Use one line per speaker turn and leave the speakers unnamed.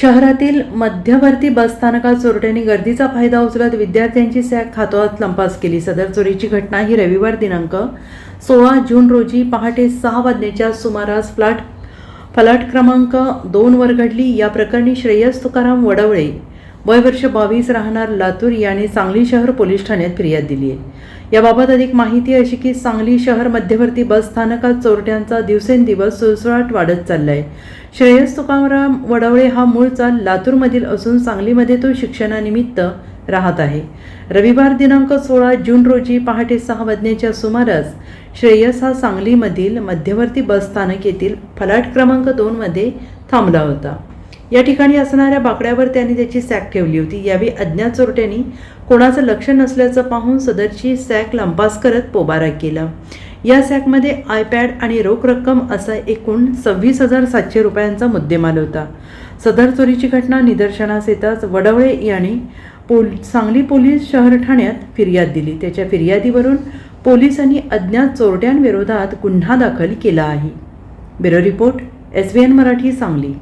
शहरातील मध्यवर्ती बसस्थानकात चोरट्यांनी गर्दीचा फायदा उचलत विद्यार्थ्यांची सॅक हातोहात लंपास केली. सदर चोरीची घटना ही रविवार दिनांक सोळा जून रोजी पहाटे सहा वाजण्याच्या सुमारास फ्लॅट फलाट क्रमांक दोनवर घडली. या प्रकरणी श्रेयस तुकाराम वडवळे वय वर्ष बावीस राहणार लातूर याने सांगली शहर पोलीस ठाण्यात फिर्याद दिली आहे. याबाबत अधिक माहिती अशी की सांगली शहर मध्यवर्ती बस स्थानकात चोरट्यांचा दिवसेंदिवस सुळसुळाट वाढत चाललाय. श्रेयस तुकाराम वडवळे हा मूळचा लातूरमधील असून सांगलीमध्ये तो शिक्षणानिमित्त राहत आहे. रविवार दिनांक सोळा जून रोजी पहाटे सहा वाजण्याच्या सुमारास श्रेयस हा सांगलीमधील मध्यवर्ती बस स्थानक येथील फलाट क्रमांक दोनमध्ये थांबला होता. या ठिकाणी असणाऱ्या बाकड्यावर त्यांनी त्याची सॅक ठेवली होती. यावेळी अज्ञात चोरट्यांनी कोणाचं लक्ष नसल्याचं पाहून सदरची सॅक लंपास करत पोबारा केला. या सॅकमध्ये आयपॅड आणि रोख रक्कम असा एकूण सव्वीस हजार सातशे रुपयांचा मुद्देमाल होता. सदर चोरीची घटना निदर्शनास येताच वडवळे यांनी पोल सांगली पोलीस शहर ठाण्यात फिर्याद दिली. त्याच्या फिर्यादीवरून पोलिसांनी अज्ञात चोरट्यांविरोधात गुन्हा दाखल केला आहे. Bureau report S Marathi Sangli.